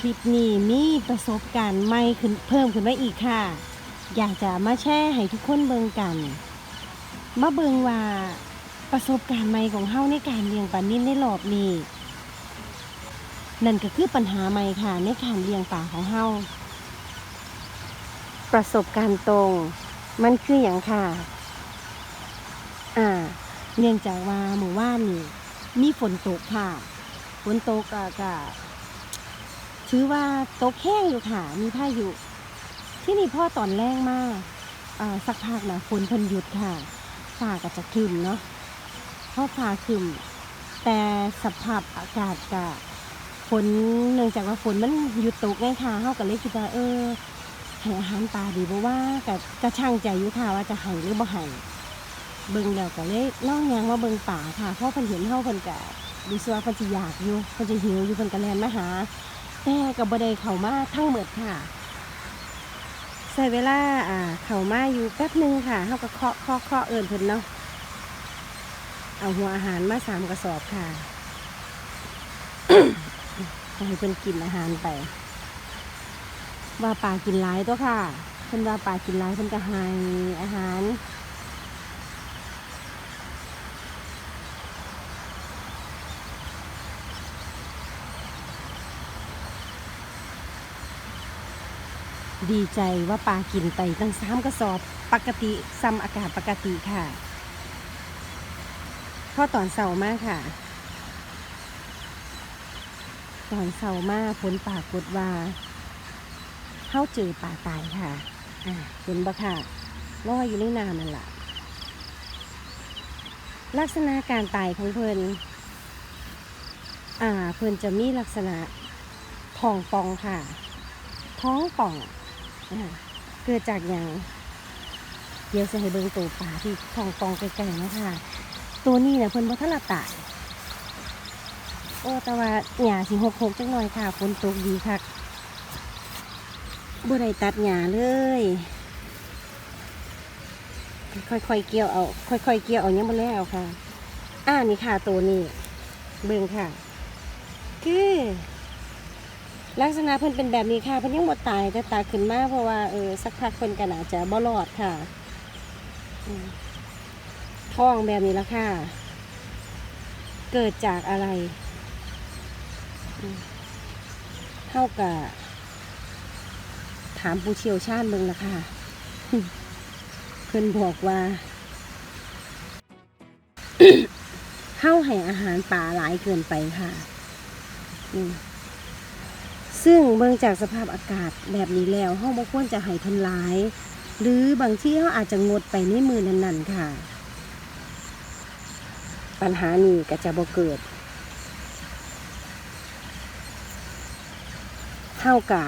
คลิปนี้มีประสบการณ์ใหม่ขึ้นเพิ่มขึ้นมาอีกค่ะ อยากจะมาแชร์ให้ทุกคนเบิงกัน มาเบิงว่าประสบการณ์ใหม่ของเฮาในการเลี้ยงปลานิ่นในรอบนี้นั่นก็คือปัญหาใหม่ค่ะในการเลี้ยงปลาของเฮาประสบการณ์ตรง มันคืออย่างค่ะ อ่า เนื่องจากว่าหมู่ว่านนี่มีฝนตกค่ะ ฝนตกก็ก็ ถือว่าตกแห้งอยู่ค่ะ มีพายุที่นี่พ่อตอนแรงมากอ่าสักพักนะฝนเพิ่นหยุดค่ะฟ้าก็จะคึมเนาะเพราะฟ้าคึม แต่สภาพอากาศก็ฝนเนื่องจากว่าฝนมันหยุดตกไงค่ะเฮาก็เลยคิดว่าเออให้อาหารปลาดีบ่ว่าก็ก็ช่างใจอยู่ค่ะว่าจะให้หรือบ่ให้เบิ่งแล้วก็เลยล่องยางว่าเบิ่งป่าค่ะเพราะเพิ่นเห็นเฮาเพิ่นก็รู้สึกว่าเพิ่นสิอยากอยู่เพิ่นสิหิวอยู่เพิ่นก็แล่นมาหา แต่ก็บ่ได้เขามาทั้งหมดค่ะใช้เวลาอ่าเขามาอยู่แป๊บหนึงค่ะเฮาก็เคาะเคาะเคาะเอิ้นเพิ่นเนาะเอาหัวอาหารมาสามกระสอบค่ะให้เพิ่นกินอาหารไปว่าปลากินหลายตัวค่ะเพิ่นว่าปลากินหลายเพิ่นก็ให้อาหาร ดีใจว่าปลากินไปตั้งสามกระสอบปกติซ้ำอากาศปกติค่ะเพราะตอนเสาร์มากค่ะ ตอนเสาร์มากผลปากฏว่าเข้าเจอป่าตายค่ะอ่าเห็นบ่ค่ะลอยอยู่ในน้ำนั่นแหละลักษณะการตายของเพิ่นอ่าเพิ่นจะมีลักษณะท้องป่องค่ะ ท้องป่อง เกิดจากอย่างเดี๋ยวจะให้เบิ่งตัวป่าที่ทองป่องไกลๆนะคะตัวนี้เนี่ยเพิ่นบ่ทันละตายโอ้แต่ว่าหญ้าสิหกหกจังหน่อยค่ะฝนตกดีค่ะบ่ได้ตัดหญ้าเลย ค่อยๆเกี่ยวเอาค่อยๆเกี่ยวเอายังบ่แล้วค่ะอ่านี่ค่ะตัวนี้เบิ่งค่ะคือ ลักษณะเพิ่นเป็นแบบนี้ค่ะเพิ่นยังบ่ตายแต่ตายขึ้นมาเพราะว่าเออสักพักเพิ่นก็น่าจะบ่รอดค่ะท้องแบบนี้ละค่ะ เกิดจากอะไรเท่ากับถามผู้เชี่ยวชาญเบิ่งละค่ะเพิ่นบอกว่าเฮ้าให้อาหารป่าหลายเกินไปค่ะ อืม ซึ่งเบิ่งจากสภาพอากาศแบบนี้แล้วเฮาบ่ควรจะให้เพิ่นหลาย หรือบางที่เฮาอาจจะงดไปในมือนั้นๆค่ะ ปัญหานี้ก็จะบ่เกิดเท่ากะ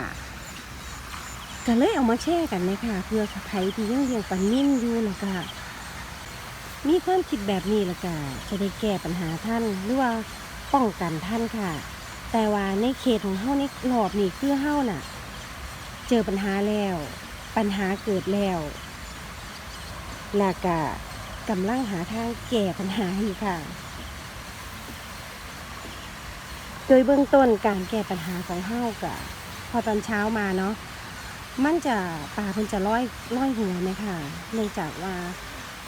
ก็เลยเอามาแช่กันเลยค่ะเพื่อใครที่ยังเลี้ยงปลานิ่มอยู่แล้วก็มีความคิดแบบนี้แล้วก็จะได้แก้ปัญหาท่านหรือว่าป้องกันท่านค่ะ แต่ว่าในเขตของเฮาในรอบนี้คือเฮาน่ะ เจอปัญหาแล้ว ปัญหาเกิดแล้วแล้วก็กำลังหาทางแก้ปัญหาอยู่ค่ะ โดยเบื้องต้นการแก้ปัญหาของเฮากะพอตอนเช้ามาเนาะมันจะปลาเพิ่นจะร้อยร้อยหัวไหมค่ะเนื่องจากว่า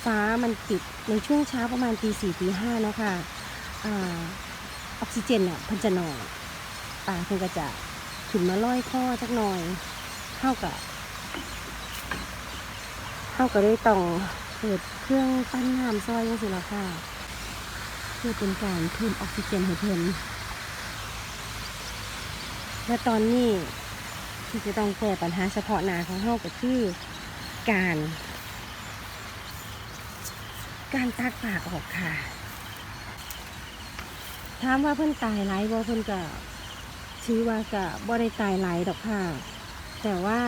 ฟ้ามันปิดในช่วงเช้าประมาณตีสี่ตีห้าเนาะค่ะ ออกซิเจนเนี่ยเพิ่นจะน้อยปลาเพิ่นก็จะขึ้นมาร้อยข้อจักหน่อยเท่ากับเท่ากับได้ต้องเปิดเครื่องปั้นน้ำซอยยังสิละค่ะเพื่อเป็นการเพิ่มออกซิเจนให้เพิ่นและตอนนี้ที่จะต้องแก้ปัญหาเฉพาะหน้าของเฮาก็คือการ การตักปากออกค่ะ ถามว่าเพิ่นตายหลายบ่เพิ่นก็ชื่อว่าก็บ่ได้ตายหลายดอกค่ะ แต่ว่า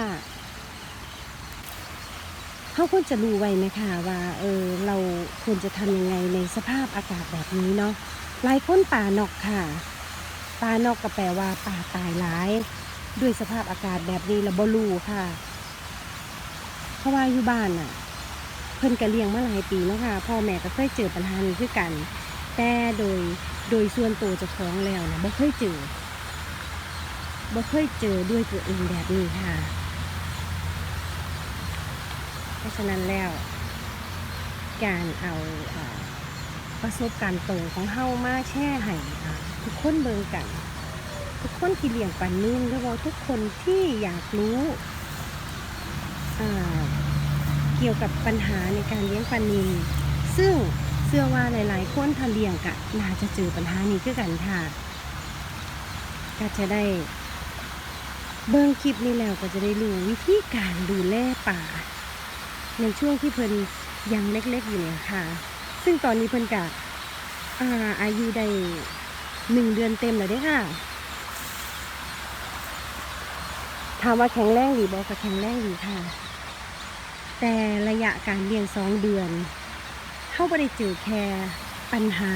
เขาควรจะรู้ไว้นะคะว่าเออเราควรจะทำยังไงในสภาพอากาศแบบนี้เนาะหลายคนป่านอกค่ะปลานอกก็แปลว่าป่าตายหลาย ด้วยสภาพอากาศแบบนี้แล้วบ่รู้ค่ะ เพราะว่าอยู่บ้านน่ะ เพิ่นก็เลี้ยงมาหลายปีแล้วค่ะพ่อแม่ก็เคยเจอปัญหานี้คือกัน แต่โดยโดยส่วนตัวเจ้าของแล้วนะบ่เคยเจอบ่เคยเจอด้วยตัวเองแบบนี้ค่ะ เพราะฉะนั้นแล้วการเอาอประสบการณ์ตรงของเฮามาแช่ให้ทุกคนเบิงกัน ทุกคนที่เลี้ยงปันนิ่มหรือว่าทุกคนที่อยากรู้เกี่ยวกับปัญหาในการเลี้ยงปันนิมซึ่ง เชื่อว่าหลายๆคนถ้าเลี้ยงกะน่าจะเจอปัญหานี้คือกันค่ะ ก็จะได้ เบิ่งคลิปนี้แล้วก็จะได้รู้วิธีการดูแลป่า ในช่วงที่เพิ่นยังเล็กๆอยู่เนี่ยค่ะ ซึ่งตอนนี้เพิ่นกะอาอายุได้หนึ่งเดือนเต็มแล้วด้ค่ะถามว่าแข็งแรงดีบอกก็แข็งแรงดีค่ะ แต่ระยะการเลี้ยงสองเดือน เข้าไม่ได้เจอแค่ปัญหา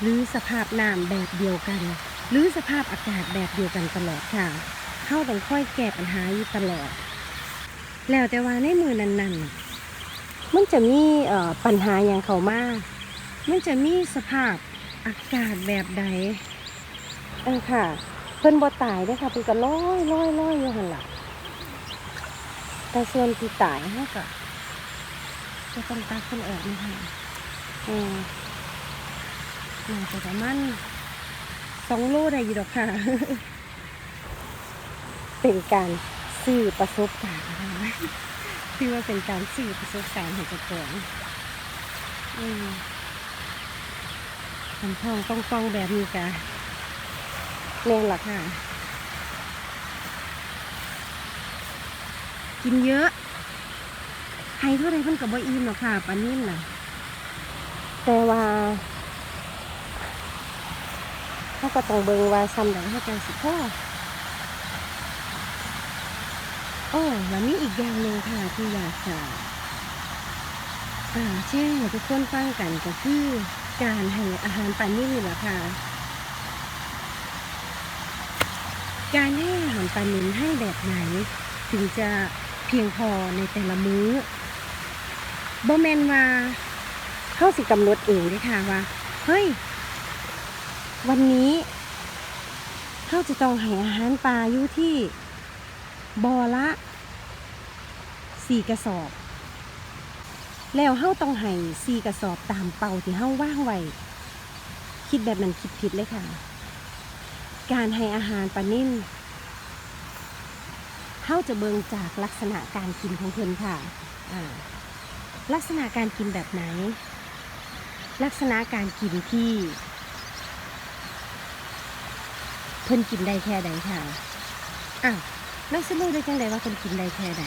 หรือสภาพน้ำแบบเดียวกัน หรือสภาพอากาศแบบเดียวกันตลอดค่ะ เข้าต้องค่อยแก้ปัญหาอยู่ตลอด แล้วแต่ว่าในมือนั้นๆ มันจะมีปัญหาอย่างเขามามันจะมีสภาพอากาศแบบใดเออค่ะ เพิ่นบ่ตายเด้ค่ะเพิ่นก็ลอยลอยลอยอยู่หั่นล่ะแต่ส่วนที่ตายเฮาก็ จะต้องตักเพิ่นออกนะคะเออน่าจะประมาณสองโลได้อยู่ดอกค่ะ เป็นการสื่อประสบการณ์นะคะคือว่าเป็นการสื่อประสบการณ์ของเจ้าของอืมทำทองต้องต้องๆแบบนี้กะแน่นหรอค่ะ กินเยอะ ใครเท่าไรเพิ่นกับบ่อิ่มหรอกค่ะปานนี้น่ะ แต่ว่าเขาก็ต้องเบิ่งว่าซ้ำใดเขาจังสิพ่อโอ้แล้วมีอีกอย่างหนึ่งค่ะที่อยากจะอ่าแช่ให้ทุกคนฟังกันก็คือการให้อาหารปลานิ่มนี่แหละค่ะ การให้อาหารปลานิ่มให้แบบไหน ถึงจะเพียงพอในแต่ละมื้อ บ่แมนว่าเข้าสิกำหนดเองเลยค่ะว่า เฮ้ย วันนี้เข้าจะต้องให้อาหารปลาอยู่ที่บอละสี่กระสอบ แล้วเฮาต้องให้สี่กระสอบตามเป่าที่เฮาว่างไว้คิดแบบนั้นคิดผิดเลยค่ะ การให้อาหารปลานิ่มเขาจะเบิงจากลักษณะการกินของเพิ่นค่ะ อ่า ลักษณะการกินแบบไหน ลักษณะการกินที่ เพิ่นกินได้แค่ใดค่ะอ้าวแล้วสรู้ได้จังไดว่าเพิ่นกินได้แค่ใด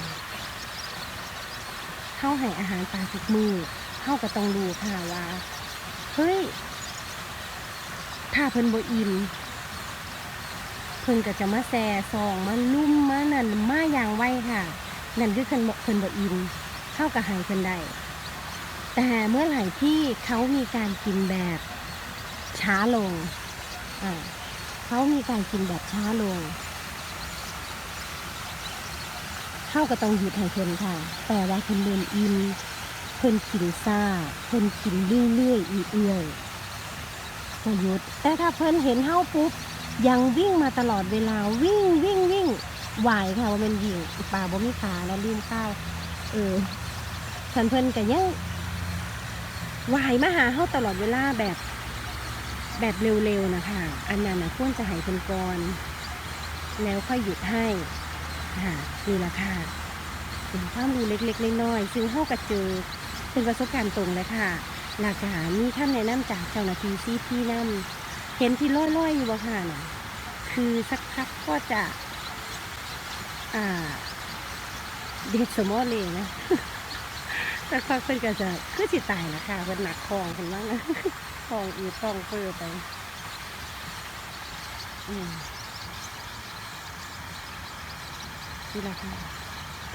เข้าให้อาหารปลาทุกมือเข้าก็ต้องรู้ค่ะว่าเฮ้ยถ้าเพิ่นบ่อิ่มเพิ่นก็จะมาแซ่ซองมาลุ่มมานั่นมาอย่างไวค่ะ นั่นคือเพิ่นเพิ่นบ่อิน เข้ากับหายเพิ่นได้แต่เมื่อไหร่ที่เขามีการกินแบบช้าลงเขามีการกินแบบช้าลงเข้าก็ต้องหยุดให้เพิ่นค่ะ แต่ว่าเพิ่นเดินอินเพิ่นกินซ่าเพิ่นกินเรื่อยๆอีเอื่อยก็หยุดแต่ถ้าเพิ่นเห็นเฮาปุ๊บยังวิ่งมาตลอดเวลาวิ่งวิ่งวิ่งไหวค่ะว่าเป็นวิ่งป่าบ่มีขาแล้วลืมข้าวเออ ฉันเพิ่นก็ยังไหวมาหาเฮาตลอดเวลาแบบแบบเร็วๆนะคะอันนั้นนะควรจะหายเพิ่นก่อนแล้วค่อยหยุดให้ค่ะนี่ละค่ะเป็นความรู้เล็กๆน้อยๆซึ่งเฮาก็เจอเป็นประสบการณ์ตรงเลยค่ะหลักฐานมีท่านแนะนำจากเจ้าหน้าที่ซีพี่นำเห็นที่ลอยๆอยู่บ่ค่ะน่ะคือสักพักก็จะ อ่า เด็ดสมอเลยนะ สักพักเพิ่นก็จะคือสิตายละค่ะเพิ่นหนักคองเพิ่นว่านะคองอีคองเฟือไปอืมนี่แหละค่ะ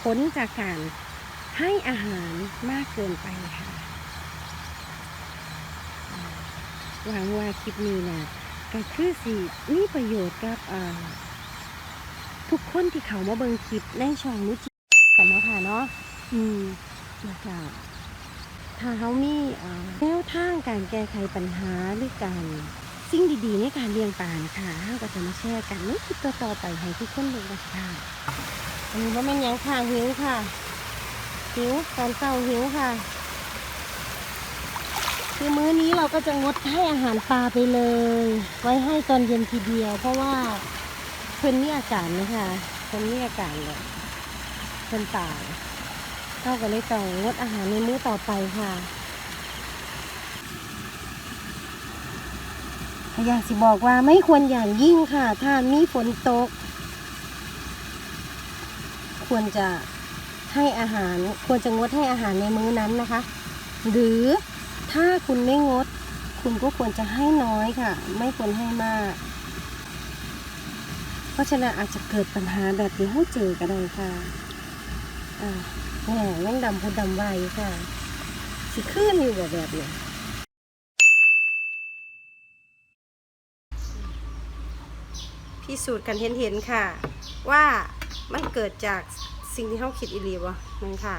ผลจากการให้อาหารมากเกินไปค่ะหวังว่าคลิปนี้นะก็คือสิมีประโยชน์กับอ่าทุกคนที่เขามาเบิ่งคลิปในช่องนุจิกันเนาะค่ะเนาะอืม นะคะถ้าเขามีอ่แนวทางการแก้ไขปัญหาหรือการสิ่งดีๆในการเลี้ยงปลานะคะเราก็จะมาแชร์กันในคลิปต่อๆไปให้ทุกคนดูนะคะอันนี้ว่าม่นยังค่ะหิวค่ะ หิวตอนเช้าหิวค่ะ คือมื้อนี้เราก็จะงดให้อาหารปลาไปเลย ไว้ให้ตอนเย็นทีเดียว เพราะว่าเพิ่นมีอาการนะคะเพิ่นมีอาการเลยเพิ่นตาย เท่ากันเลยต้องงดอาหารในมื้อต่อไปค่ะอยากสิบอกว่าไม่ควรอย่างยิ่งค่ะ ถ้ามีฝนตก ควรจะให้อาหารควรจะงดให้อาหารในมื้อนั้นนะคะ หรือถ้าคุณไม่งด คุณก็ควรจะให้น้อยค่ะ ไม่ควรให้มาก เพราะฉะนั้นอาจจะเกิดปัญหาแบบที่ให้เจอก็ได้ค่ะอ่า แหม่แมงดำพูดดำไวค่ะสิขึ้นอยู่แบบเนี้ยพิสูจน์กันเห็นเห็นค่ะ ว่ามันเกิดจากสิ่งที่เขาคิดอีหลีวะนั่นค่ะ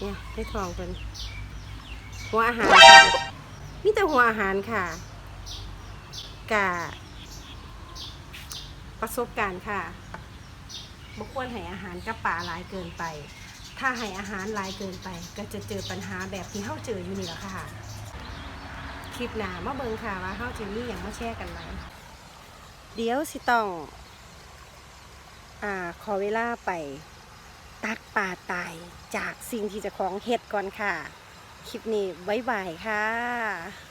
เนี่ยได้ทองเป็นหัวอาหารค่ะมีแต่หัวอาหารค่ะกะประสบการณ์ค่ะบ่ควรให้อาหารกับป่าหลายเกินไป ถ้าให้อาหารหลายเกินไป ก็จะเจอปัญหาแบบที่เขาเจออยู่นี่แหละค่ะ คลิปหน้ามาเบิงค่ะว่าเขาจะมีอย่างมาแชร์กันไหมเดี๋ยวสิต้องอ่าขอเวลาไปตักป่าตายจากสิ่งที่จะของเห็ดก่อนค่ะ คลิปนี้บ๊ายบายค่ะ